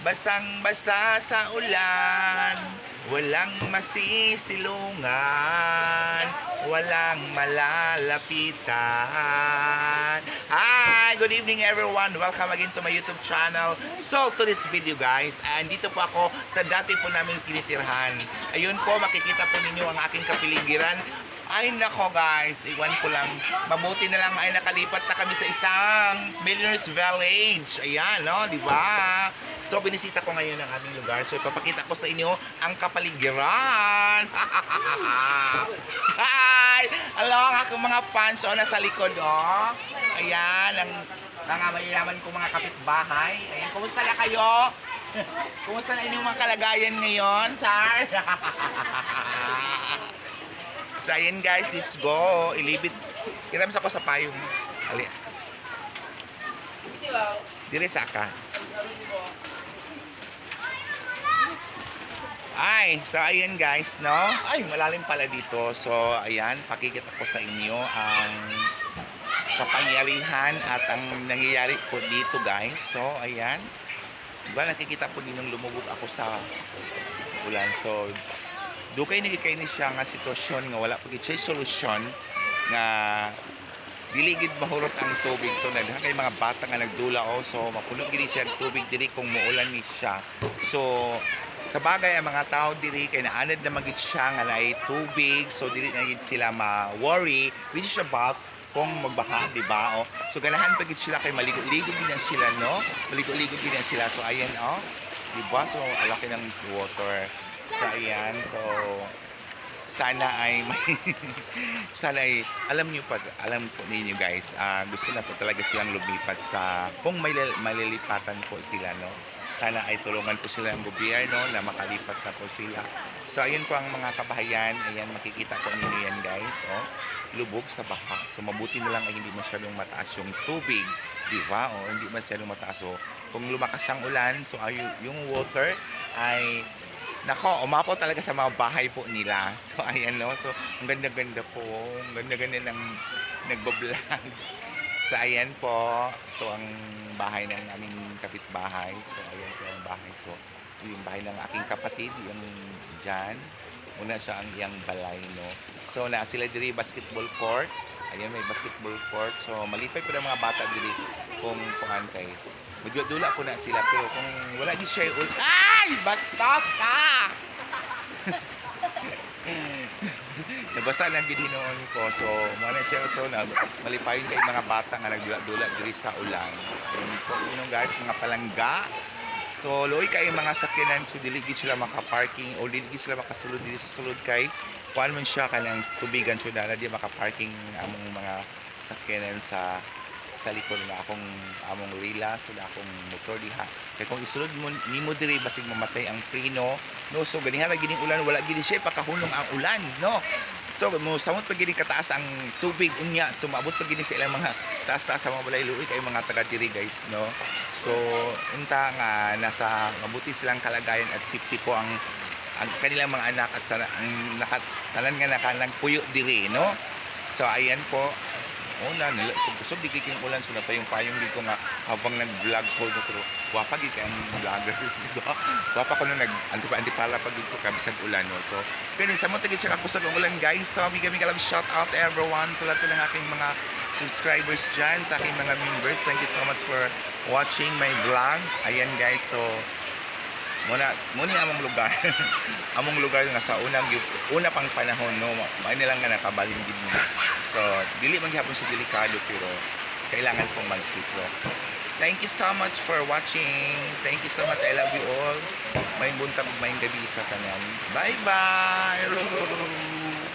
Basang-basa sa ulan, walang masisilungan, walang malalapitan. Hi! Good evening everyone! Welcome again to my YouTube channel. So, to this video guys, andito po ako sa dati po namin tinitirhan. Ayun po, makikita po ninyo ang aking kapiligiran. Ay nako guys, iwan ko lang. Mabuti na lang ay nakalipat na kami sa isang Millionaires Village. Ayan, no, di ba? So, binisita ko ngayon ang aming lugar. So, ipapakita ko sa inyo ang kapaligiran. Hi! Hello, ang mga fans. O, nasa likod, oh. Ayan, ang mga mayayaman kong mga kapitbahay. Ayan, kumusta na kayo? Kumusta na inyong mga kalagayan ngayon, Char? So ayan guys, let's go. Ilibit. Irams ako sa payong. Ali. Dire sa ka. Ay, so ayan guys, no? Ay, malalim pala dito. So, ayan, pakikita ko sa inyo ang kapangyarihan at ang nangyayari po dito guys. So, ayan. Diba, nakikita po din nung lumubog ako sa ulan. So, dukay ni kay ni siya nga sitwasyon nga wala pagit siya solusyon nga diligid mahurot ang tubig so nagha kay mga bata nga nagdula o so mapuno gini siya ang tubig diri kung muulan ni siya so sa bagay ang mga tao diri kay naanad na magit siya nga naay tubig so dili na gid sila ma-worry which is about kung magbaha, di ba? O, so ganahan pagit sila kay maligo-ligo din na sila, no? Maligo-ligo din na sila. So ayan, oh. Di ba? So alaki ng water. So ayan, so sana ay may sana ay alam niyo pag alam po ninyo guys ah, gusto na po talaga silang lumipat sa kung may lil- malilipatan po sila no sana ay tulungan po sila ng gobyerno na makalipat na po sila so ayun po ang mga kabahayan ayan makikita po ninyo yan guys oh lubog sa baha so mabuti na lang ay hindi masyadong mataas yung tubig di ba o hindi masyadong mataas so kung lumakas ang ulan so ay yung water ay Nako, umapo talaga sa mga bahay po nila. So, ayan no. So, ang ganda-ganda po. Ang ganda-ganda ng nagbablog. So, ayan po. Ito ang bahay ng aming kapitbahay. So, ayan po ang bahay. So, yung bahay ng aking kapatid. Yung dyan. Una siya ang iyang balay, no. So, na sila diri basketball court. Ayan, may basketball court. So, malipay ko ng mga bata diri kung kuhan kay Magdudula ko na sila pero kung wala siya ul ay bastos ka Nabasa lang gid noon ko so mo na siya so na malipayon kay mga bata nga nagdula-dula diri sa ulan. Yun po guys mga palangga. So loy kay mga sakyanan so dili gid sila maka-parking o dili gid sila makasulod diri sa sulod kay kuan man siya kanang tubigan so dala di maka-parking among mga sakyanan sa sa likod na akong among rila so na akong motor diha kay kung isulod mo nimo diri basig mamatay ang preno no so ganiha ra gini ulan wala gini siya pakahunong ang ulan no so mo samot pa gini kataas ang tubig unya so maabot pa gini sa ilang mga taas-taas sa mga balay luoy kay mga taga diri guys no? So unta nga nasa mabuti silang kalagayan at safety po ang ang kanilang mga anak at sana ang nakatanan nga nakanang puyo diri no? So ayan po so, so di kiking ulan so na pa yung payong di ko nga habang nag-vlog ko no pero wapa gid kay ang vlogger di ba? Wapa ko no nag anti pa anti pala pag ko kabisag ulan no? So kani sa mo tagit siya ako sa ulan guys. So bigyan mi kalam shout out everyone sa lahat ng aking mga subscribers dyan sa aking mga members. Thank you so much for watching my vlog. Ayan guys so muna muna among lugar. Among lugar nga sa unang una pang panahon no? May nilang nga nakabalhin gid mo so dili man gyapon sa delikado pero kailangan pong magsitro thank you so much for watching. Thank you so much. I love you all. May buntag may gabi sa tanan bye bye